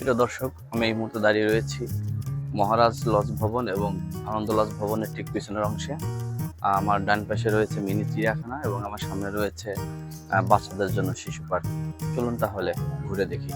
প্রিয় দর্শক, আমি এই মুহূর্তে দাঁড়িয়ে রয়েছি মহারাজ লজ ভবন এবং আনন্দ লজ ভবনের ঠিক পিছনের অংশে। আমার ডান পাশে রয়েছে মিনি চিড়িয়াখানা এবং আমার সামনে রয়েছে বাচ্চাদের জন্য শিশু পার্ক। চলুন তাহলে ঘুরে দেখি।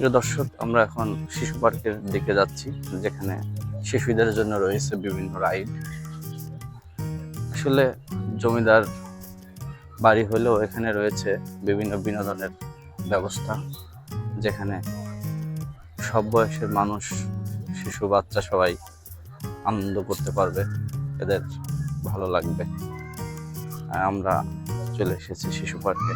প্রিয় দর্শক, আমরা এখন শিশু পার্কের দিকে যাচ্ছি, যেখানে শিশুদের জন্য রয়েছে বিভিন্ন রাইড। আসলে জমিদার বাড়ি হলেও এখানে রয়েছে বিভিন্ন বিনোদনের ব্যবস্থা, যেখানে সব বয়সের মানুষ, শিশু, বাচ্চা সবাই আনন্দ করতে পারবে, এদের ভালো লাগবে। আমরা চলে এসেছি শিশু পার্কে।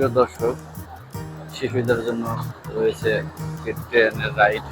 প্রিয় দর্শক শিশুদের জন্য রয়েছে ট্রেনের রাইড